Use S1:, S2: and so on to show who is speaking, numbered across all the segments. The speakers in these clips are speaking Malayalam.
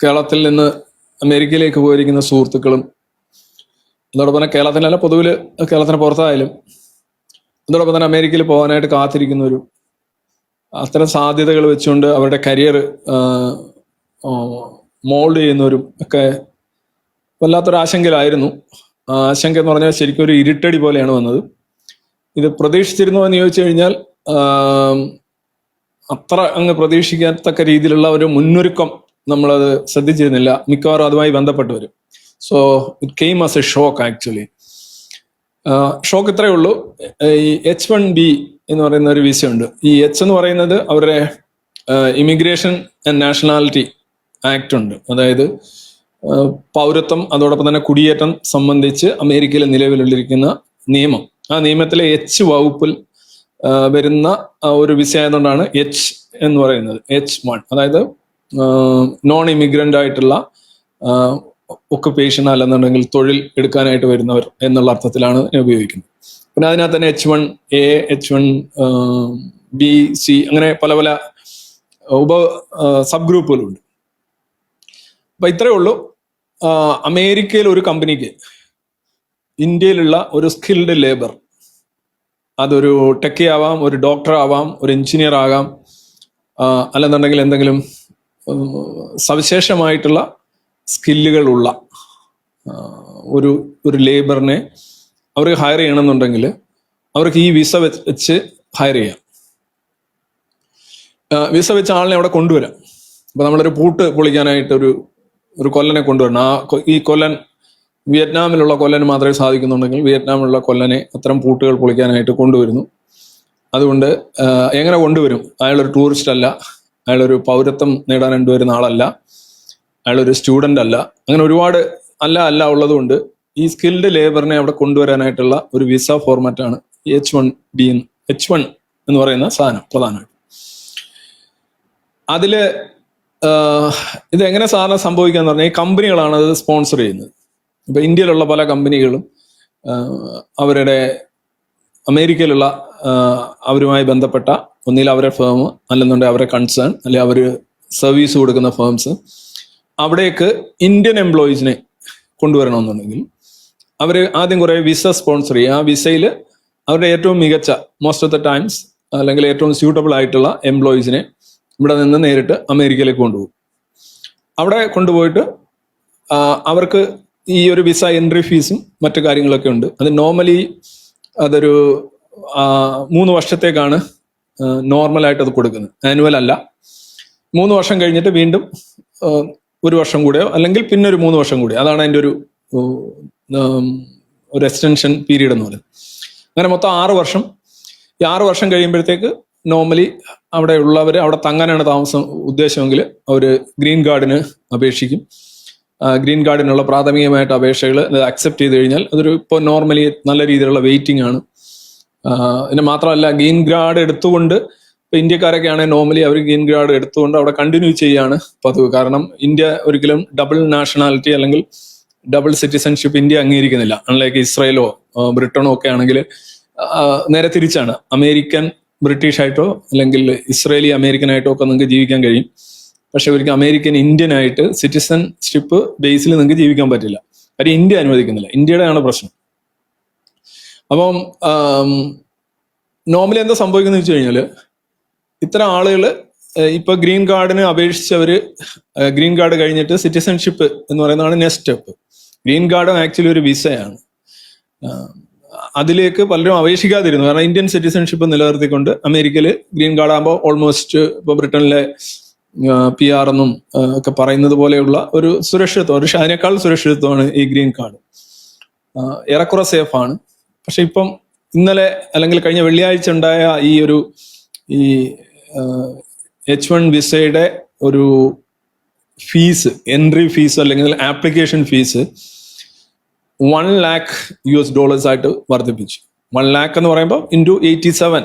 S1: കേരളത്തിൽ നിന്ന് അമേരിക്കയിലേക്ക് പോയിരിക്കുന്ന സുഹൃത്തുക്കളും അതോടൊപ്പം തന്നെ കേരളത്തിലല്ല പൊതുവിൽ കേരളത്തിന് പുറത്തായാലും അതോടൊപ്പം തന്നെ അമേരിക്കയിൽ പോകാനായിട്ട് കാത്തിരിക്കുന്നവരും അത്തരം സാധ്യതകൾ വെച്ചുകൊണ്ട് അവരുടെ കരിയർ മോൾഡ് ചെയ്യുന്നവരും ഒക്കെ വല്ലാത്തൊരു ആശങ്കയിലായിരുന്നു. ആശങ്ക എന്ന് പറഞ്ഞാൽ ശരിക്കും ഒരു ഇരുട്ടടി പോലെയാണ് വന്നത്. ഇത് പ്രതീക്ഷിച്ചിരുന്നോ എന്ന് ചോദിച്ചു കഴിഞ്ഞാൽ അത്ര അങ്ങ് പ്രതീക്ഷിക്കത്തക്ക രീതിയിലുള്ള ഒരു മുന്നൊരുക്കം നമ്മളത് ശ്രദ്ധിച്ചിരുന്നില്ല. മിക്കവാറും അതുമായി ബന്ധപ്പെട്ട് വരും. So it came as a shock actually shock ഇത്രയേ ഉള്ളൂ. ഈ എച്ച് വൺ ബി എന്ന് പറയുന്ന ഒരു വിസ ഉണ്ട്. ഈ എച്ച് എന്ന് പറയുന്നത് അവരുടെ ഇമിഗ്രേഷൻ ആൻഡ് നാഷണാലിറ്റി ആക്ട് ഉണ്ട്. അതായത് പൗരത്വം അതോടൊപ്പം തന്നെ കുടിയേറ്റം സംബന്ധിച്ച് അമേരിക്കയിൽ നിലവിലുള്ളിരിക്കുന്ന നിയമം. ആ നിയമത്തിലെ എച്ച് വകുപ്പിൽ വരുന്ന ഒരു വിസ ആയതുകൊണ്ടാണ് എച്ച് എന്ന് പറയുന്നത്. എച്ച് വൺ അതായത് നോൺ ഇമിഗ്രന്റ് ആയിട്ടുള്ള ഒക്കുപേഷൻ അല്ലെന്നുണ്ടെങ്കിൽ തൊഴിൽ എടുക്കാനായിട്ട് വരുന്നവർ എന്നുള്ള അർത്ഥത്തിലാണ് ഉപയോഗിക്കുന്നത്. പിന്നെ അതിനകത്ത് തന്നെ H one A H one B C അങ്ങനെ പല പല ഉപ സബ് ഗ്രൂപ്പുകളുണ്ട് അപ്പൊ ഇത്രയേ ഉള്ളൂ. അമേരിക്കയിൽ ഒരു കമ്പനിക്ക് ഇന്ത്യയിലുള്ള ഒരു സ്കിൽഡ് ലേബർ അതൊരു ടെക്കി ആവാം ഒരു ഡോക്ടർ ആവാം ഒരു എഞ്ചിനീയർ ആകാം അല്ലെന്നുണ്ടെങ്കിൽ എന്തെങ്കിലും സവിശേഷമായിട്ടുള്ള സ്കില്ലുകളുള്ള ഒരു ഒരു ലേബറിനെ അവർക്ക് ഹയർ ചെയ്യണമെന്നുണ്ടെങ്കിൽ അവർക്ക് ഈ വിസ വെച്ച് ഹയർ ചെയ്യാം. വിസ വെച്ച ആളിനെ അവിടെ കൊണ്ടുവരാം. അപ്പൊ നമ്മളൊരു പൂട്ട് പൊളിക്കാനായിട്ട് ഒരു ഒരു കൊല്ലനെ കൊണ്ടുവരണം. ആ ഈ കൊല്ലൻ വിയറ്റ്നാമിലുള്ള കൊല്ലന് മാത്രമേ സാധിക്കുന്നുണ്ടെങ്കിൽ വിയറ്റ്നാമിലുള്ള കൊല്ലനെ അത്തരം പൂട്ടുകൾ പൊളിക്കാനായിട്ട് കൊണ്ടുവരുന്നു. അതുകൊണ്ട് എങ്ങനെ കൊണ്ടുവരും? അയാളൊരു ടൂറിസ്റ്റ് അല്ല. അയാളൊരു പൗരത്വം നേടാൻ രണ്ടുവരുന്ന ആളല്ല. അയാളൊരു സ്റ്റുഡന്റ് അല്ല. അങ്ങനെ ഒരുപാട് അല്ല അല്ല ഉള്ളതുകൊണ്ട് ഈ സ്കിൽഡ് ലേബറിനെ അവിടെ കൊണ്ടുവരാനായിട്ടുള്ള ഒരു visa ഫോർമാറ്റാണ് H one D H one എന്ന് പറയുന്ന സാധനം പ്രധാനമായിട്ട്. അതിൽ ഇത് എങ്ങനെ സാധാരണ സംഭവിക്കാന്ന് പറഞ്ഞാൽ ഈ കമ്പനികളാണ് അത് സ്പോൺസർ ചെയ്യുന്നത്. ഇപ്പൊ ഇന്ത്യയിലുള്ള പല കമ്പനികളും അവരുടെ അമേരിക്കയിലുള്ള അവരുമായി ബന്ധപ്പെട്ട ഒന്നിൽ അവരെ ഫേം അല്ലെന്നുണ്ടെങ്കിൽ അവരെ കൺസേൺ അല്ലെങ്കിൽ അവർ സർവീസ് കൊടുക്കുന്ന ഫേംസ് അവിടേക്ക് ഇന്ത്യൻ എംപ്ലോയീസിനെ കൊണ്ടുവരണമെന്നുണ്ടെങ്കിൽ അവർ ആദ്യം കുറെ വിസ സ്പോൺസർ ചെയ്യും ആ വിസയിൽ അവരുടെ ഏറ്റവും മികച്ച മോസ്റ്റ് ഓഫ് ദ ടൈംസ് അല്ലെങ്കിൽ ഏറ്റവും സ്യൂട്ടബിൾ ആയിട്ടുള്ള എംപ്ലോയീസിനെ ഇവിടെ നിന്ന് നേരിട്ട് അമേരിക്കയിലേക്ക് കൊണ്ടുപോകും. അവിടെ കൊണ്ടുപോയിട്ട് അവർക്ക് ഈ ഒരു വിസ എൻട്രി ഫീസും മറ്റു കാര്യങ്ങളൊക്കെ ഉണ്ട്. അത് നോർമലി അതൊരു മൂന്ന് വർഷത്തേക്കാണ് നോർമലായിട്ട് അത് കൊടുക്കുന്നത്. ആനുവൽ അല്ല. മൂന്ന് വർഷം കഴിഞ്ഞിട്ട് വീണ്ടും ഒരു വർഷം കൂടെയോ അല്ലെങ്കിൽ പിന്നെ ഒരു മൂന്ന് വർഷം കൂടി അതാണ് അതിന്റെ ഒരു ഒരു എക്സ്റ്റൻഷൻ പീരീഡ് എന്ന് പറയുന്നത്. അങ്ങനെ മൊത്തം ആറ് വർഷം. ഈ ആറ് വർഷം കഴിയുമ്പോഴത്തേക്ക് നോർമലി അവിടെ ഉള്ളവർ അവിടെ തങ്ങാനാണ് താമസം ഉദ്ദേശമെങ്കിൽ അവർ ഗ്രീൻ കാർഡിന് അപേക്ഷിക്കും. ഗ്രീൻ കാർഡിനുള്ള പ്രാഥമികമായിട്ട് അപേക്ഷകൾ അക്സെപ്റ്റ് ചെയ്ത് കഴിഞ്ഞാൽ അതൊരു ഇപ്പോൾ നോർമലി നല്ല രീതിയിലുള്ള വെയിറ്റിംഗ് ആണ്. പിന്നെ മാത്രമല്ല ഗീൻ ഗ്രാഡ് എടുത്തുകൊണ്ട് ഇപ്പൊ ഇന്ത്യക്കാരൊക്കെ ആണെങ്കിൽ നോർമലി അവർ ഗീൻ ഗ്രാഡ് എടുത്തുകൊണ്ട് അവിടെ കണ്ടിന്യൂ ചെയ്യാണ് പതിവ്. കാരണം ഇന്ത്യ ഒരിക്കലും ഡബിൾ നാഷണാലിറ്റി അല്ലെങ്കിൽ ഡബിൾ സിറ്റിസൺഷിപ്പ് ഇന്ത്യ അംഗീകരിക്കുന്നില്ല. അൺലൈക്ക് ഇസ്രയേലോ ബ്രിട്ടനോ ഒക്കെ ആണെങ്കിൽ നേരെ തിരിച്ചാണ്. അമേരിക്കൻ ബ്രിട്ടീഷ് ആയിട്ടോ അല്ലെങ്കിൽ ഇസ്രേലി അമേരിക്കൻ ആയിട്ടോ ഒക്കെ നിങ്ങൾക്ക് ജീവിക്കാൻ കഴിയും. പക്ഷെ ഒരിക്കലും അമേരിക്കൻ ഇന്ത്യൻ ആയിട്ട് സിറ്റിസൺഷിപ്പ് ബേസിൽ നിങ്ങൾക്ക് ജീവിക്കാൻ പറ്റില്ല. കാര്യം ഇന്ത്യ അനുവദിക്കുന്നില്ല. ഇന്ത്യയുടെയാണ് പ്രശ്നം. അപ്പം നോർമലി എന്താ സംഭവിക്കുന്നത് വെച്ച് കഴിഞ്ഞാൽ ഇത്തരം ആളുകൾ ഇപ്പൊ ഗ്രീൻ കാർഡിന് അപേക്ഷിച്ചവർ ഗ്രീൻ കാർഡ് കഴിഞ്ഞിട്ട് സിറ്റിസൺഷിപ്പ് എന്ന് പറയുന്നതാണ് നെക്സ്റ്റ് സ്റ്റെപ്പ് ഗ്രീൻ കാർഡും ആക്ച്വലി ഒരു വിസയാണ്. അതിലേക്ക് പലരും അപേക്ഷിക്കാതിരുന്നു. കാരണം ഇന്ത്യൻ സിറ്റിസൺഷിപ്പ് നിലനിർത്തിക്കൊണ്ട് അമേരിക്കയിൽ ഗ്രീൻ കാർഡ് ആകുമ്പോൾ ഓൾമോസ്റ്റ് ഇപ്പൊ ബ്രിട്ടനിലെ പി ആർ എന്നും ഒക്കെ പറയുന്നത് പോലെയുള്ള ഒരു സുരക്ഷിതത്വം ഒരു അതിനേക്കാൾ സുരക്ഷിതത്വമാണ് ഈ ഗ്രീൻ കാർഡ് ഏറെക്കുറെ സേഫാണ് പക്ഷെ ഇപ്പം ഇന്നലെ അല്ലെങ്കിൽ കഴിഞ്ഞ വെള്ളിയാഴ്ച ഉണ്ടായ ഈ ഒരു ഈ എച്ച് വൺ വിസയുടെ ഒരു ഫീസ് എൻട്രി ഫീസ് അല്ലെങ്കിൽ application fee one lakh U S dollars ആയിട്ട് വർദ്ധിപ്പിച്ചു. വൺ ലാക്ക് എന്ന് പറയുമ്പോൾ into eighty seven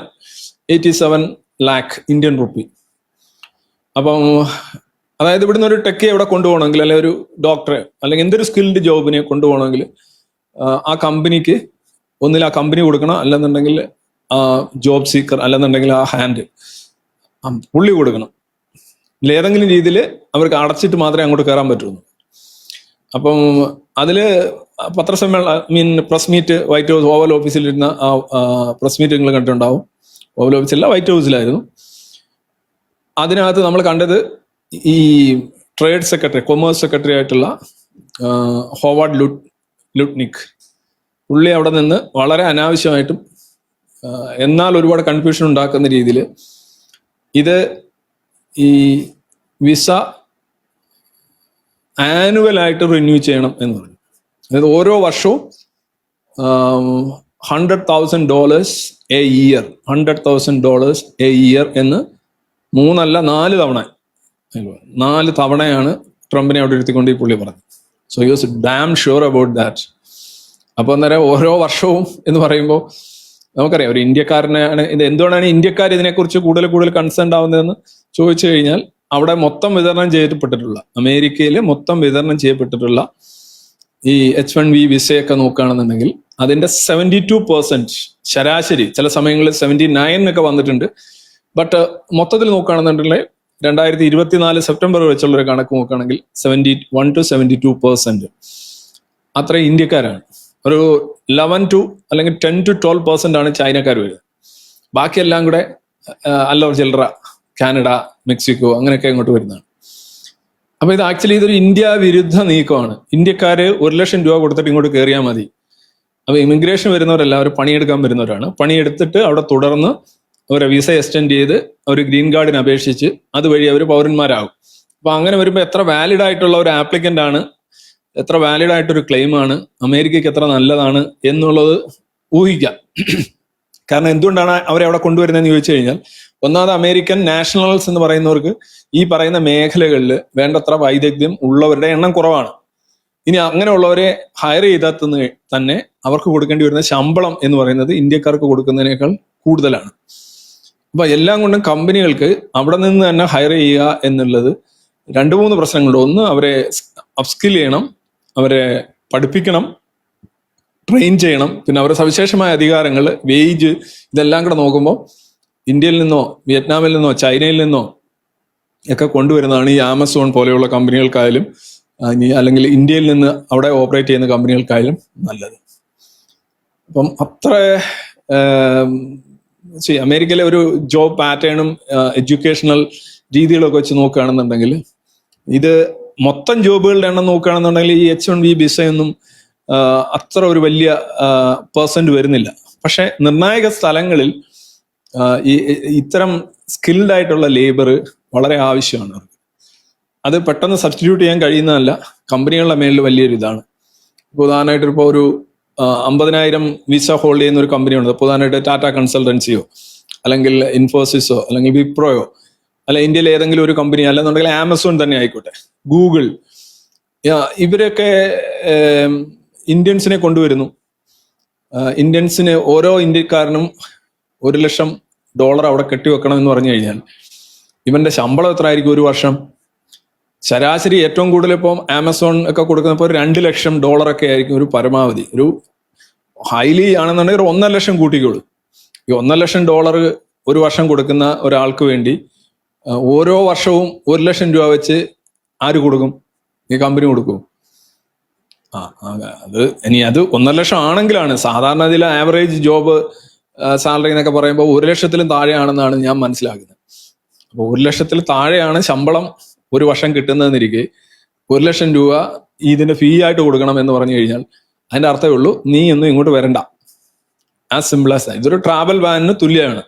S1: eighty seven lakh Indian rupee. അപ്പം അതായത് ഇവിടുന്ന് ഒരു ടെക്കി എവിടെ കൊണ്ടുപോകണമെങ്കിൽ അല്ലെങ്കിൽ ഒരു ഡോക്ടറെ അല്ലെങ്കിൽ എന്തൊരു സ്കിൽഡ് ജോബിനെ കൊണ്ടുപോകണമെങ്കിൽ ആ, കമ്പനിക്ക് ഒന്നിൽ ആ കമ്പനി കൊടുക്കണം അല്ലെന്നുണ്ടെങ്കിൽ ആ ജോബ് സീക്കർ അല്ലെന്നുണ്ടെങ്കിൽ ആ ഹാൻഡ് പുള്ളി കൊടുക്കണം. ഏതെങ്കിലും രീതിയിൽ അവർക്ക് അടച്ചിട്ട് മാത്രമേ അങ്ങോട്ട് കയറാൻ പറ്റുള്ളൂ. അപ്പം അതിൽ പത്രസമ്മേളന mean press meet White House oval ഓഫീസിലിരുന്ന ആ പ്രസ് മീറ്റ് നിങ്ങൾ കണ്ടിട്ടുണ്ടാവും. ഓവൽ ഓഫീസിലല്ല വൈറ്റ് ഹൗസിലായിരുന്നു അതിനകത്ത് നമ്മൾ കണ്ടത് ഈ ട്രേഡ് സെക്രട്ടറി കൊമേഴ്സ് സെക്രട്ടറി ആയിട്ടുള്ള ഹോവാർഡ് ലുട്ട് ലുട്നിക് പുള്ളി അവിടെ നിന്ന് വളരെ അനാവശ്യമായിട്ടും എന്നാൽ ഒരുപാട് കൺഫ്യൂഷൻ ഉണ്ടാക്കുന്ന രീതിയിൽ ഇത് ഈ വിസ ആനുവൽ ആയിട്ട് റിന്യൂ ചെയ്യണം എന്ന് പറഞ്ഞു. അതായത് ഓരോ വർഷവും hundred thousand dollars a year hundred thousand dollars a year എന്ന് മൂന്നല്ല നാല് തവണ. നാല് തവണയാണ് ട്രംപിനെ അവിടെ ഇരുത്തിക്കൊണ്ട് ഈ പുള്ളി പറഞ്ഞത്. So you was damn sure about that അപ്പോൾ അന്നേരം ഓരോ വർഷവും എന്ന് പറയുമ്പോൾ നമുക്കറിയാം ഒരു ഇന്ത്യക്കാരനാണ് ഇത് എന്തുകൊണ്ടാണ് ഇന്ത്യക്കാർ ഇതിനെക്കുറിച്ച് കൂടുതൽ കൂടുതൽ കൺസേൺ ആവുന്നതെന്ന് ചോദിച്ചു കഴിഞ്ഞാൽ അവിടെ മൊത്തം വിതരണം ചെയ്യപ്പെട്ടിട്ടുള്ള അമേരിക്കയിൽ മൊത്തം വിതരണം ചെയ്യപ്പെട്ടിട്ടുള്ള ഈ എച്ച് വൺ വി വിസയൊക്കെ നോക്കുകയാണെന്നുണ്ടെങ്കിൽ അതിന്റെ സെവന്റി ടു പെർസെന്റ് ശരാശരി ചില സമയങ്ങളിൽ സെവന്റി നയൻ ഒക്കെ വന്നിട്ടുണ്ട്. ബട്ട് മൊത്തത്തിൽ നോക്കുകയാണെന്നുണ്ടെങ്കിൽ രണ്ടായിരത്തി ഇരുപത്തിനാല് സെപ്റ്റംബർ വെച്ചുള്ള ഒരു കണക്ക് നോക്കുകയാണെങ്കിൽ seventy one to seventy two percent അത്ര ഇന്ത്യക്കാരാണ്. ഒരു ലെവൻ ടു അല്ലെങ്കിൽ ടെൻ ടു ട്വൽവ് പെർസെന്റ് ആണ് ചൈനക്കാർ വരുന്നത് ബാക്കിയെല്ലാം കൂടെ അല്ലോ ചില്ലറ കാനഡ മെക്സിക്കോ അങ്ങനെയൊക്കെ ഇങ്ങോട്ട് വരുന്നതാണ്. അപ്പൊ ഇത് ആക്ച്വലി ഇതൊരു ഇന്ത്യ വിരുദ്ധ നീക്കമാണ്. ഇന്ത്യക്കാര് ഒരു ലക്ഷം രൂപ കൊടുത്തിട്ട് ഇങ്ങോട്ട് കയറിയാൽ മതി. അപ്പൊ ഇമിഗ്രേഷൻ വരുന്നവരല്ല അവർ പണിയെടുക്കാൻ വരുന്നവരാണ്. പണിയെടുത്തിട്ട് അവിടെ തുടർന്ന് അവരെ വിസ എക്സ്റ്റെൻഡ് ചെയ്ത് അവർ ഗ്രീൻ കാർഡിന് അപേക്ഷിച്ച് അതുവഴി അവർ പൗരന്മാരാകും. അപ്പൊ അങ്ങനെ വരുമ്പോൾ എത്ര വാലിഡ് ആയിട്ടുള്ള ഒരു ആപ്ലിക്കന്റ് ആണ് എത്ര വാലിഡ് ആയിട്ടൊരു ക്ലെയിം ആണ് അമേരിക്കയ്ക്ക് എത്ര നല്ലതാണ് എന്നുള്ളത് ഊഹിക്കാം. കാരണം എന്തുകൊണ്ടാണ് അവരെ അവിടെ കൊണ്ടുവരുന്നതെന്ന് ചോദിച്ചു കഴിഞ്ഞാൽ ഒന്നാമത് അമേരിക്കൻ നാഷണൽസ് എന്ന് പറയുന്നവർക്ക് ഈ പറയുന്ന മേഖലകളിൽ വേണ്ടത്ര വൈദഗ്ധ്യം ഉള്ളവരുടെ എണ്ണം കുറവാണ്. ഇനി അങ്ങനെയുള്ളവരെ ഹയർ ചെയ്താൽ തന്നെ അവർക്ക് കൊടുക്കേണ്ടി വരുന്ന ശമ്പളം എന്ന് പറയുന്നത് ഇന്ത്യക്കാർക്ക് കൊടുക്കുന്നതിനേക്കാൾ കൂടുതലാണ്. അപ്പൊ എല്ലാം കൊണ്ടും കമ്പനികൾക്ക് അവിടെ നിന്ന് തന്നെ ഹയർ ചെയ്യുക എന്നുള്ളത് രണ്ട് മൂന്ന് പ്രശ്നങ്ങളുണ്ട്. ഒന്ന് അവരെ അപ്സ്കിൽ ചെയ്യണം. അവരെ പഠിപ്പിക്കണം ട്രെയിൻ ചെയ്യണം. പിന്നെ അവരുടെ സവിശേഷമായ അധികാരങ്ങൾ വേജ് ഇതെല്ലാം കൂടെ നോക്കുമ്പോൾ ഇന്ത്യയിൽ നിന്നോ വിയറ്റ്നാമിൽ നിന്നോ ചൈനയിൽ നിന്നോ ഒക്കെ കൊണ്ടുവരുന്നതാണ് ഈ ആമസോൺ പോലെയുള്ള കമ്പനികൾക്കായാലും അല്ലെങ്കിൽ ഇന്ത്യയിൽ നിന്ന് അവിടെ ഓപ്പറേറ്റ് ചെയ്യുന്ന കമ്പനികൾക്കായാലും നല്ലത്. അപ്പം അത്ര അമേരിക്കയിലെ ഒരു ജോബ് പാറ്റേണും എഡ്യൂക്കേഷണൽ രീതികളൊക്കെ വെച്ച് നോക്കുകയാണെന്നുണ്ടെങ്കിൽ ഇത് മൊത്തം ജോബുകളുടെ എണ്ണം നോക്കുകയാണെന്നുണ്ടെങ്കിൽ ഈ എച്ച് വൺ ബി വിസയൊന്നും അത്ര ഒരു വലിയ പേഴ്സന്റ് വരുന്നില്ല. പക്ഷെ നിർണായക സ്ഥലങ്ങളിൽ ഈ ഇത്തരം സ്കിൽഡ് ആയിട്ടുള്ള ലേബർ വളരെ ആവശ്യമാണ് അവർക്ക്. അത് പെട്ടെന്ന് സബ്സ്റ്റിറ്റ്യൂട്ട് ചെയ്യാൻ കഴിയുന്നതല്ല കമ്പനികളുടെ മേലിൽ വലിയൊരു ഇതാണ്. ഇപ്പോൾ ഉദാഹരണമായിട്ട് ഇപ്പോൾ ഒരു അമ്പതിനായിരം വിസ ഹോൾഡ് ചെയ്യുന്ന ഒരു കമ്പനിയുണ്ട്. പ്രധാനമായിട്ട് ടാറ്റ കൺസൾട്ടൻസിയോ അല്ലെങ്കിൽ ഇൻഫോസിസോ അല്ലെങ്കിൽ വിപ്രോയോ അല്ല ഇന്ത്യയിലെ ഏതെങ്കിലും ഒരു കമ്പനി അല്ലെന്നുണ്ടെങ്കിൽ ആമസോൺ തന്നെ ആയിക്കോട്ടെ. ഗൂഗിൾ ഇവരൊക്കെ ഇന്ത്യൻസിനെ കൊണ്ടുവരുന്നു. ഇന്ത്യൻസിന് ഓരോ ഇന്ത്യക്കാരനും ഒരു ലക്ഷം ഡോളർ അവിടെ കെട്ടിവെക്കണം എന്ന് പറഞ്ഞു കഴിഞ്ഞാൽ ഇവന്റെ ശമ്പളം എത്ര ആയിരിക്കും ഒരു വർഷം? ശരാശരി ഏറ്റവും കൂടുതൽ ഇപ്പം ആമസോൺ ഒക്കെ കൊടുക്കുന്നപ്പോൾ ഒരു രണ്ട് ലക്ഷം ഡോളർ ഒക്കെ ആയിരിക്കും ഒരു പരമാവധി. ഒരു ഹൈലി ആണെന്നുണ്ടെങ്കിൽ ഒരു ഒന്നര ലക്ഷം കൂട്ടിക്കോളൂ. ഈ ഒന്നര ലക്ഷം ഡോളർ ഒരു വർഷം കൊടുക്കുന്ന ഒരാൾക്ക് വേണ്ടി ഓരോ വർഷവും ഒരു ലക്ഷം രൂപ വെച്ച് ആര് കൊടുക്കും? ഈ കമ്പനി കൊടുക്കും. ആ അത് ഇനി അത് ഒന്നര ലക്ഷം ആണെങ്കിലാണ്. സാധാരണ ഇതിൽ ആവറേജ് ജോബ് സാലറി എന്നൊക്കെ പറയുമ്പോൾ ഒരു ലക്ഷത്തിലും താഴെയാണെന്നാണ് ഞാൻ മനസ്സിലാക്കുന്നത്. അപ്പോൾ ഒരു ലക്ഷത്തിൽ താഴെയാണ് ശമ്പളം ഒരു വർഷം കിട്ടുന്നതെന്നിരിക്കെ ഒരു ലക്ഷം രൂപ ഇതിന്റെ ഫീ ആയിട്ട് കൊടുക്കണം എന്ന് പറഞ്ഞു കഴിഞ്ഞാൽ അതിന്റെ അർത്ഥമേ ഉള്ളൂ നീ ഒന്നും ഇങ്ങോട്ട് വരണ്ട. ആസ് സിമ്പിൾ ആസ് ഇതൊരു ട്രാവൽ വാനിന് തുല്യമാണ്.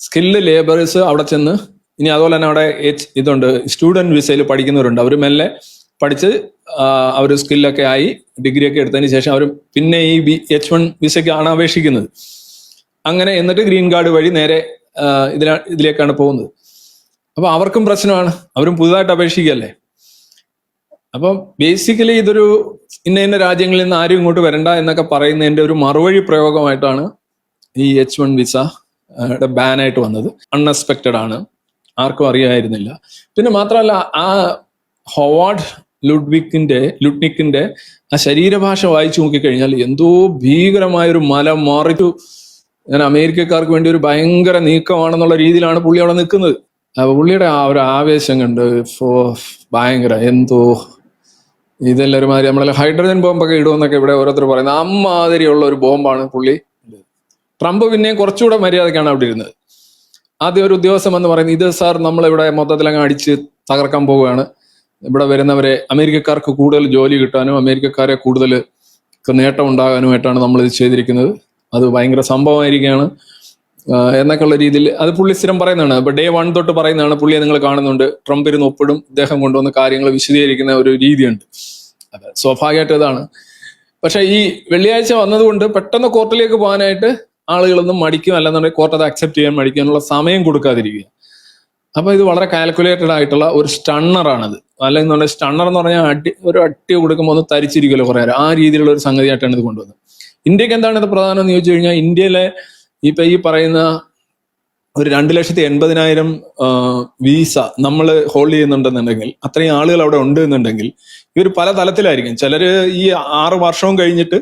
S1: സ്കില്ല് ലേബേഴ്സ് അവിടെ ചെന്ന് ഇനി അതുപോലെ തന്നെ അവിടെ എച്ച് ഇതുണ്ട്. സ്റ്റുഡന്റ് വിസയിൽ പഠിക്കുന്നവരുണ്ട്. അവർ മെല്ലെ പഠിച്ച് അവർ സ്കില്ലൊക്കെ ആയി ഡിഗ്രി ഒക്കെ എടുത്തതിന് ശേഷം അവർ പിന്നെ ഈ ബി എച്ച് വൺ വിസയ്ക്കാണ് അപേക്ഷിക്കുന്നത്. അങ്ങനെ എന്നിട്ട് ഗ്രീൻ കാർഡ് വഴി നേരെ ഇതിലാ ഇതിലേക്കാണ് പോകുന്നത്. അപ്പോൾ അവർക്കും പ്രശ്നമാണ്. അവരും പുതുതായിട്ട് അപേക്ഷിക്കുകയല്ലേ? അപ്പം ബേസിക്കലി ഇതൊരു ഇന്ന ഇന്ന രാജ്യങ്ങളിൽ നിന്ന് ആരും ഇങ്ങോട്ട് വരണ്ട എന്നൊക്കെ പറയുന്നതിന്റെ ഒരു മറുവഴി പ്രയോഗമായിട്ടാണ് ഈ എച്ച് വൺ വിസ ബാനായിട്ട് വന്നത്. അൺഎക്സ്പെക്റ്റഡ് ആണ്. ആർക്കും അറിയായിരുന്നില്ല. പിന്നെ മാത്രമല്ല ആ ഹോവാർഡ് ലുഡ്വിക്കിന്റെ ലുഡ്നിക്കിന്റെ ആ ശരീരഭാഷ വായിച്ചു നോക്കിക്കഴിഞ്ഞാൽ എന്തോ ഭീകരമായ ഒരു മല മാറിച്ചു ഞാൻ അമേരിക്കക്കാർക്ക് വേണ്ടി ഒരു ഭയങ്കര നീക്കമാണെന്നുള്ള രീതിയിലാണ് പുള്ളി അവിടെ നിൽക്കുന്നത്. പുള്ളിയുടെ ആ ഒരു ആവേശം കണ്ട് ഭയങ്കര എന്തോ ഇതെല്ലാം ഒരുമാതിരി നമ്മളെ ഹൈഡ്രജൻ ബോംബൊക്കെ ഇടുമെന്നൊക്കെ ഇവിടെ ഓരോരുത്തർ പറയുന്നത്. അമ്മാതിരിയുള്ള ഒരു ബോംബാണ് പുള്ളി. ട്രംപ് പിന്നെയും കുറച്ചുകൂടെ മര്യാദക്കാണ് അവിടെ ഇരുന്നത്. ആദ്യം ഒരു ഉദ്യോഗസ്ഥൻ എന്ന് പറയുന്നത് ഇത് സാർ നമ്മളിവിടെ മൊത്തത്തിലങ്ങ് അടിച്ച് തകർക്കാൻ പോവുകയാണ്. ഇവിടെ വരുന്നവരെ അമേരിക്കക്കാർക്ക് കൂടുതൽ ജോലി കിട്ടാനും അമേരിക്കക്കാരെ കൂടുതൽ നേട്ടം ഉണ്ടാകാനുമായിട്ടാണ് നമ്മൾ ഇത് ചെയ്തിരിക്കുന്നത്. അത് ഭയങ്കര സംഭവമായിരിക്കുകയാണ്. എന്നൊക്കെ എന്നൊക്കെയുള്ള രീതിയിൽ അത് പുള്ളി സ്ഥിരം പറയുന്നതാണ്. ഇപ്പൊ ഡേ വൺ തൊട്ട് പറയുന്നതാണ് പുള്ളിയെ നിങ്ങൾ കാണുന്നുണ്ട്. ട്രംപ് ഇരുന്ന് ഒപ്പിടും. ഇദ്ദേഹം കൊണ്ടുവന്ന് കാര്യങ്ങൾ വിശദീകരിക്കുന്ന ഒരു രീതിയുണ്ട്. അത് സ്വാഭാവികമായിട്ട് ഇതാണ്. പക്ഷെ ഈ വെള്ളിയാഴ്ച വന്നതുകൊണ്ട് പെട്ടെന്ന് കോർട്ടിലേക്ക് പോകാനായിട്ട് ആളുകളൊന്നും മടിക്കും അല്ലെന്നുണ്ടെങ്കിൽ കോർട്ട് അത് അക്സെപ്റ്റ് ചെയ്യാൻ മടിക്കാനുള്ള സമയം കൊടുക്കാതിരിക്കുക. അപ്പൊ ഇത് വളരെ കാൽക്കുലേറ്റഡ് ആയിട്ടുള്ള ഒരു സ്റ്റണ്ണറാണിത് അല്ലെന്നുണ്ടെങ്കിൽ സ്റ്റണ്ണർ എന്ന് പറഞ്ഞാൽ അടി ഒരു അട്ടി കൊടുക്കുമ്പോൾ ഒന്ന് തരിച്ചിരിക്കുമല്ലോ കുറെ ആ രീതിയിലുള്ള ഒരു സംഗതിയായിട്ടാണ് ഇത് കൊണ്ടുവന്നത്. ഇന്ത്യയ്ക്ക് എന്താണ് ഇത് പ്രധാനം എന്ന് ചോദിച്ചു കഴിഞ്ഞാൽ ഇന്ത്യയിലെ ഇപ്പൊ ഈ പറയുന്ന ഒരു രണ്ട് ലക്ഷത്തി എൺപതിനായിരം വീസ നമ്മൾ ഹോൾഡ് ചെയ്യുന്നുണ്ടെന്നുണ്ടെങ്കിൽ അത്രയും ആളുകൾ അവിടെ ഉണ്ട് എന്നുണ്ടെങ്കിൽ ഇവർ പല തലത്തിലായിരിക്കും. ചിലര് ഈ ആറ് വർഷവും കഴിഞ്ഞിട്ട്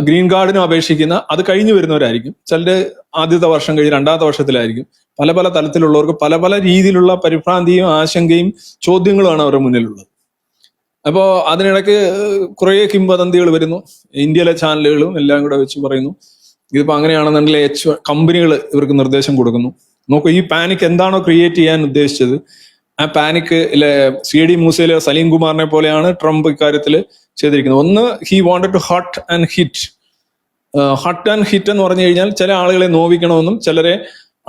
S1: ഗ്രീൻ കാർഡിനും അപേക്ഷിക്കുന്ന അത് കഴിഞ്ഞു വരുന്നവരായിരിക്കും. ചിലര് ആദ്യത്തെ വർഷം കഴിഞ്ഞ് രണ്ടാമത്തെ വർഷത്തിലായിരിക്കും. പല പല തലത്തിലുള്ളവർക്ക് പല പല രീതിയിലുള്ള പരിഭ്രാന്തിയും ആശങ്കയും ചോദ്യങ്ങളുമാണ് അവരുടെ മുന്നിലുള്ളത്. അപ്പോൾ അതിനിടയ്ക്ക് കുറേ കിംവദന്തികൾ വരുന്നു. ഇന്ത്യയിലെ ചാനലുകളും എല്ലാം കൂടെ വെച്ച് പറയുന്നു. ഇതിപ്പോ അങ്ങനെയാണെന്നുണ്ടെങ്കിൽ എച്ച് കമ്പനികൾ ഇവർക്ക് നിർദ്ദേശം കൊടുക്കുന്നു. നോക്കൂ ഈ പാനിക് എന്താണോ ക്രിയേറ്റ് ചെയ്യാൻ ഉദ്ദേശിച്ചത്? ആ പാനിക് സി ഡി മൂസയിലെ സലീം കുമാറിനെ പോലെയാണ് ട്രംപ് ഇക്കാര്യത്തിൽ ചെയ്തിരിക്കുന്നത് ഒന്ന് he wanted to hut and hit hut and hit എന്ന് പറഞ്ഞു കഴിഞ്ഞാൽ ചില ആളുകളെ നോവിക്കണമെന്നും ചിലരെ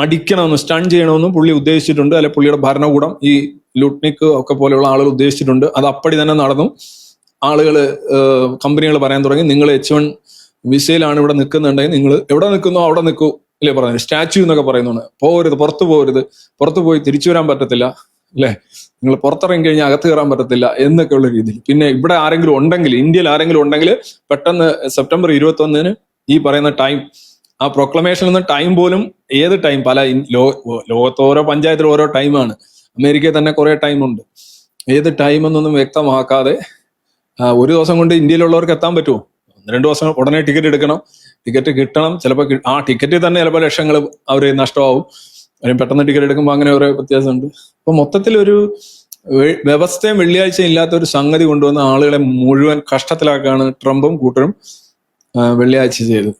S1: അടിക്കണമെന്നും സ്റ്റൺ ചെയ്യണമെന്നും പുള്ളി ഉദ്ദേശിച്ചിട്ടുണ്ട്. അല്ലെ പുള്ളിയുടെ ഭരണകൂടം ഈ ലുട്നിക് ഒക്കെ പോലെയുള്ള ആളുകൾ ഉദ്ദേശിച്ചിട്ടുണ്ട്. അത് അപ്പടി തന്നെ നടന്നു. ആളുകൾ കമ്പനികൾ പറയാൻ തുടങ്ങി നിങ്ങൾ എച്ച് വൺ വിസയിലാണ് ഇവിടെ നിൽക്കുന്നുണ്ടെങ്കിൽ നിങ്ങൾ എവിടെ നിൽക്കുന്നോ? അവിടെ നിൽക്കൂ അല്ലേ പറഞ്ഞു സ്റ്റാച്യു എന്നൊക്കെ പറയുന്നതാണ് പോകരുത് പുറത്തു പോകരുത്. പുറത്തു പോയി തിരിച്ചു വരാൻ പറ്റത്തില്ല അല്ലേ? നിങ്ങൾ പുറത്തിറങ്ങി കഴിഞ്ഞാൽ അകത്ത് കയറാൻ പറ്റത്തില്ല എന്നൊക്കെയുള്ള രീതിയിൽ. പിന്നെ ഇവിടെ ആരെങ്കിലും ഉണ്ടെങ്കിൽ ഇന്ത്യയിൽ ആരെങ്കിലും ഉണ്ടെങ്കിൽ പെട്ടെന്ന് സെപ്റ്റംബർ ഇരുപത്തി ഒന്നിന് ഈ പറയുന്ന ടൈം ആ പ്രൊക്ലമേഷൻ എന്ന ടൈം പോലും ഏത് ടൈം പല ലോകത്ത് ഓരോ പഞ്ചായത്തിൽ ഓരോ ടൈമാണ് അമേരിക്കയിൽ തന്നെ കുറെ ഉണ്ട്. ഏത് ടൈം എന്നൊന്നും വ്യക്തമാക്കാതെ ഒരു ദിവസം കൊണ്ട് ഇന്ത്യയിലുള്ളവർക്ക് എത്താൻ പറ്റുമോ? ഒന്ന് രണ്ട് ദിവസം ഉടനെ ടിക്കറ്റ് എടുക്കണം. ടിക്കറ്റ് കിട്ടണം. ചിലപ്പോൾ ആ ടിക്കറ്റിൽ തന്നെ ചിലപ്പോൾ ലക്ഷങ്ങൾ അവർ നഷ്ടമാവും. അവരും പെട്ടെന്ന് ടിക്കറ്റ് എടുക്കുമ്പോൾ അങ്ങനെ ഓരോ വ്യത്യാസമുണ്ട്. അപ്പൊ മൊത്തത്തിൽ ഒരു വ്യവസ്ഥയും വെള്ളിയാഴ്ചയും ഇല്ലാത്ത ഒരു സംഗതി കൊണ്ടുവന്ന ആളുകളെ മുഴുവൻ കഷ്ടത്തിലാക്കാണ് ട്രംപും കൂട്ടരും വെള്ളിയാഴ്ച ചെയ്തത്.